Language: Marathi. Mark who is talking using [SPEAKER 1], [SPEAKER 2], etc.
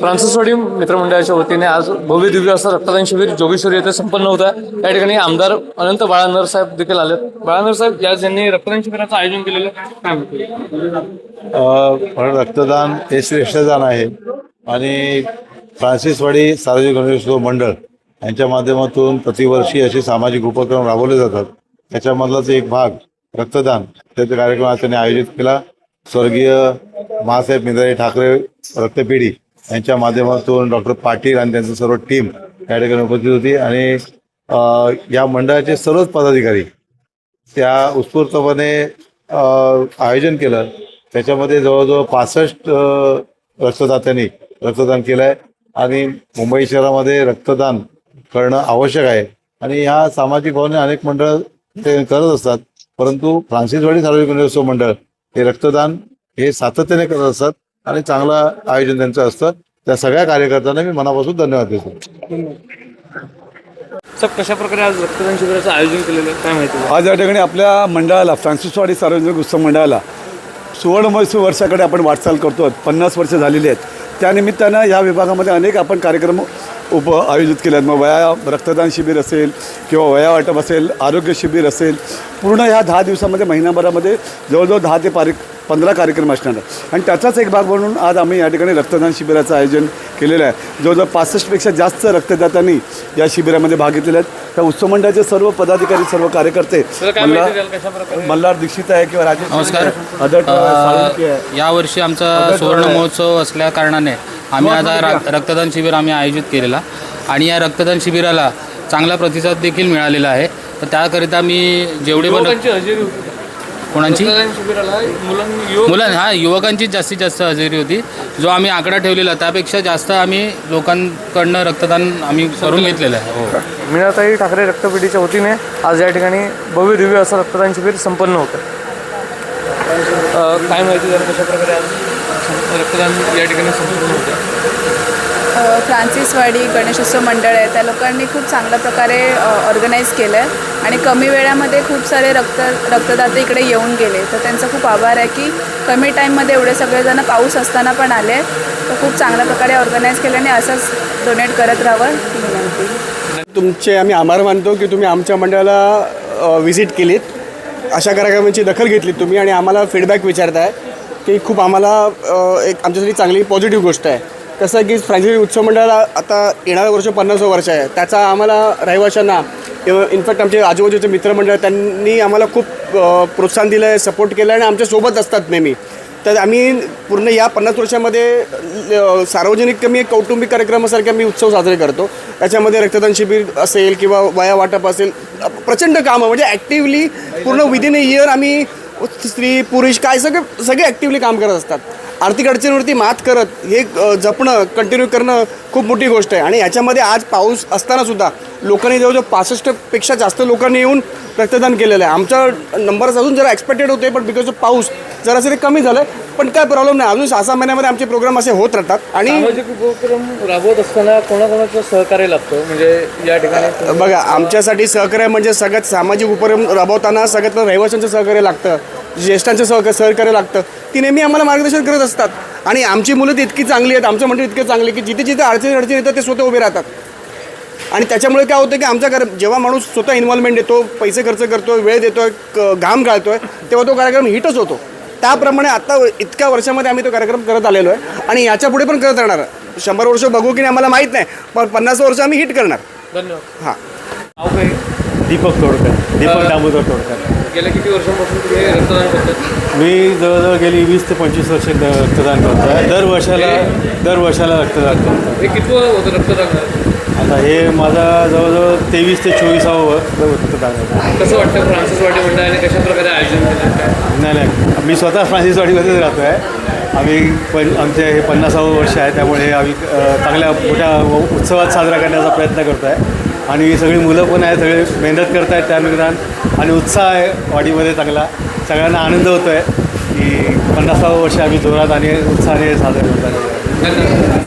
[SPEAKER 1] फ्रान्सिसवाडी मित्रमंडळाच्या वतीने आज भव्य दिव्य असं रक्तदान शिबिर जोगेश्वरी येथे संपन्न होत आहे. या ठिकाणी आमदार अनंत बाळानर साहेब देखील आले बाळानर साहेब या ज्यांनी रक्तदान शिबिराचं आयोजन केलेलं काय
[SPEAKER 2] रक्तदान हे श्रेष्ठदान आहे. आणि फ्रान्सिसवाडी सार्वजनिक गणेशोत्सव मंडळ यांच्या माध्यमातून प्रतिवर्षी असे सामाजिक उपक्रम राबवले जातात. त्याच्यामधलाच एक भाग रक्तदान. त्याचा कार्यक्रम आज त्यांनी आयोजित केला. स्वर्गीय महासाहेब मिंद्राई ठाकरे रक्तपेढी यांच्या माध्यमातून डॉक्टर पाटील आणि त्यांचं सर्व टीम या ठिकाणी उपस्थित होती आणि या मंडळाचे सर्वच पदाधिकारी त्या उत्स्फूर्तपणे आयोजन केलं. त्याच्यामध्ये जवळजवळ पासष्ट रक्तदात्यांनी रक्तदान केलं आहे आणि मुंबई शहरामध्ये रक्तदान करणं आवश्यक आहे. आणि ह्या सामाजिक भावने अनेक मंडळ ते करत असतात. परंतु फ्रान्सिसवाडी सार्वजनिक गणेशोत्सव मंडळ हे रक्तदान हे सातत्याने करत असतात आणि चांगलं आयोजन त्यांचं असतं. त्या सगळ्या कार्यकर्त्यांना मी मनापासून धन्यवाद देतो.
[SPEAKER 1] साहेब कशा प्रकारे आज रक्तदान शिबिराचं आयोजन केलेलं आहे? काय माहिती?
[SPEAKER 3] आज या ठिकाणी आपल्या मंडळाला फ्रान्सिसवाडी सार्वजनिक उत्सव मंडळाला सुवर्ण महोत्सव वर्षाकडे आपण वाटचाल करतो. पन्नास वर्ष झालेली आहेत. त्यानिमित्तानं या विभागामध्ये अनेक आपण कार्यक्रम उप आयोजित केल्या आहेत मग वया रक्तदान शिबिर असेल किंवा वया वाटप असेल आरोग्य शिबिर असेल पूर्ण ह्या दहा दिवसामध्ये महिनाभरामध्ये जवळजवळ दहा ते पारी पंधरा कार्यक्रम असणार आहेत आणि त्याचाच एक भाग म्हणून आज आम्ही या ठिकाणी रक्तदान शिबिराचं आयोजन केलेलं आहे. जवळजवळ पासष्टपेक्षा जास्त रक्तदात्यांनी या शिबिरामध्ये भाग घेतलेले आहेत. त्या उत्सव मंडळाचे सर्व पदाधिकारी सर्व कार्यकर्ते मल्हार- मल्हार दीक्षित आहे किंवा राजेश
[SPEAKER 4] नमस्कार.
[SPEAKER 3] आहे.
[SPEAKER 4] यावर्षी आमचा सुवर्ण महोत्सव असल्या कारणाने आम्ही आता रा- रक्तदान शिबिर आम्ही आयोजित केलेला. आणि या रक्तदान शिबिराला चांगला प्रतिसाद देखील मिळालेला आहे. तर त्याकरिता मी जेवढे पण
[SPEAKER 1] युवकांची हजेरी होती.
[SPEAKER 4] कोणाची?
[SPEAKER 1] शिबिराला
[SPEAKER 4] मुलं हा युवकांचीच जास्तीत जास्त हजेरी होती. जो आम्ही आकडा ठेवलेला त्यापेक्षा जास्त आम्ही लोकांकडनं रक्तदान आम्ही करून घेतलेलं आहे. हो.
[SPEAKER 1] मीनाताई ठाकरे रक्तपेढीच्या वतीने आज या ठिकाणी भव्य दिव्य असं रक्तदान शिबिर संपन्न होतं. काय माहिती प्रकारे आज रक्तदान या ठिकाणी संपन्न होतं?
[SPEAKER 5] फ्रान्सिसवाडी गणेशोत्सव मंडळ आहे. त्या लोकांनी खूप चांगल्या प्रकारे ऑर्गनाईज केलं आहे आणि कमी वेळामध्ये खूप सारे रक्त रक्तदाते इकडे येऊन गेले. तर त्यांचा खूप आभार आहे की कमी टाईममध्ये एवढे सगळेजण पाऊस असताना पण आले. तर खूप चांगल्या प्रकारे ऑर्गनाईज केल्याने असंच डोनेट करत राहावं ही विनंती.
[SPEAKER 6] तुमचे आम्ही आभार मानतो की तुम्ही आमच्या मंडळाला व्हिजिट केलीत. अशा कार्यक्रमांची दखल घेतली तुम्ही आणि आम्हाला फीडबॅक विचारताय की खूप आम्हाला एक आमच्यासाठी चांगली पॉझिटिव्ह गोष्ट आहे. कसं की फ्रान्सिस उत्सव मंडळाला आता येणारं वर्ष पन्नास वर्ष आहे. त्याचा आम्हाला रहिवाशांना इनफॅक्ट आमचे आजूबाजूचे मित्रमंडळ त्यांनी आम्हाला खूप प्रोत्साहन दिलं आहे सपोर्ट केलं आहे आणि आमच्यासोबत असतात नेहमी. तर आम्ही पूर्ण या पन्नास वर्षामध्ये सार्वजनिक कमी कौटुंबिक कार्यक्रमासारखे आम्ही उत्सव साजरे करतो. त्याच्यामध्ये रक्तदान शिबिर असेल किंवा वया वाटप असेल प्रचंड कामं म्हणजे ॲक्टिवली पूर्ण विदिन अ इयर आम्ही स्त्री पुरुष काय सगळे सगळे ॲक्टिवली काम करत असतात. आर्थिक अडचणीवरती मात करत हे जपणं कंटिन्यू करणं खूप मोठी गोष्ट आहे. आणि याच्यामध्ये आज पाऊस असताना सुद्धा लोकांनी जवळजवळ पासष्टपेक्षा जास्त लोकांनी येऊन रक्तदान केलेलं आहे. आमचा नंबर्स अजून जरा एक्सपेक्टेड होते पण बिकॉज ऑफ पाऊस जरासं ते कमी झालं पण काय प्रॉब्लेम नाही. अजून सहा सहा महिन्यामध्ये आमचे प्रोग्राम असे होत राहतात. आणि
[SPEAKER 1] उपक्रम राबवत असताना कोणाकोणाचं सहकार्य लागतं? म्हणजे या ठिकाणी
[SPEAKER 6] बघा आमच्यासाठी सहकार्य म्हणजे सगळ्यात सामाजिक उपक्रम राबवताना सगळ्यात रहिवाशांचं सहकार्य लागतं. ज्येष्ठांचं सहकार्य सहकार्य लागतं. ती नेहमी आम्हाला मार्गदर्शन करत असतात. आणि आमची मुलं ती इतकी चांगली आहेत आमचं मंडळ इतके चांगले की जिथे जिथे अडचणी अडचणी येतात ते स्वतः उभे राहतात. आणि त्याच्यामुळे काय होतं की आमच्या घर जेव्हा माणूस स्वतः इन्व्हॉल्वमेंट देतो पैसे खर्च करतो वेळ देतोय क- घाम गाळतोय तेव्हा तो कार्यक्रम हिटच होतो. त्याप्रमाणे आता इतक्या वर्षामध्ये आम्ही तो कार्यक्रम करत आलेलो आहे आणि याच्यापुढे पण करत राहणार. शंभर वर्ष बघू की नाही आम्हाला माहीत नाही पण पन्नास वर्ष आम्ही हिट करणार.
[SPEAKER 1] धन्यवाद.
[SPEAKER 6] हां.
[SPEAKER 7] दीपक तोडकर. दीपक दामोदर तोडकर.
[SPEAKER 1] गेल्या किती वर्षांपासून तुम्ही रक्तदान करतात?
[SPEAKER 7] मी जवळजवळ गेली वीस ते पंचवीस वर्ष द- रक्तदान करतो आहे दर वर्षाला दर वर्षाला रक्तदान करतो
[SPEAKER 1] हे किती होतं रक्तदान?
[SPEAKER 7] आता हे माझा जवळजवळ तेवीस ते चोवीसावं व- रक्तदान आहे
[SPEAKER 1] कसं वाटतं फ्रान्सिसवाडी मंडळाने कशा प्रकारे आयोजन केलं? काय
[SPEAKER 7] नाही नाही. मी स्वतः फ्रान्सिसवाडीमध्येच राहतो आहे आम्ही पण आमचे हे पन्नासावं वर्ष आहे त्यामुळे हे आम्ही अ, चांगल्या मोठ्या व- उत्सवात साजरा करण्याचा प्रयत्न करतो आहे आणि सगळी मुलं पण आहे सगळे मेहनत करत आहेत त्यानिमित्तान आणि उत्साह आहे वाडीमध्ये चांगला. सगळ्यांना आनंद होतो आहे की पन्नासावं वर्ष आम्ही जोरात आणि उत्साहाने साजरे करत आहे.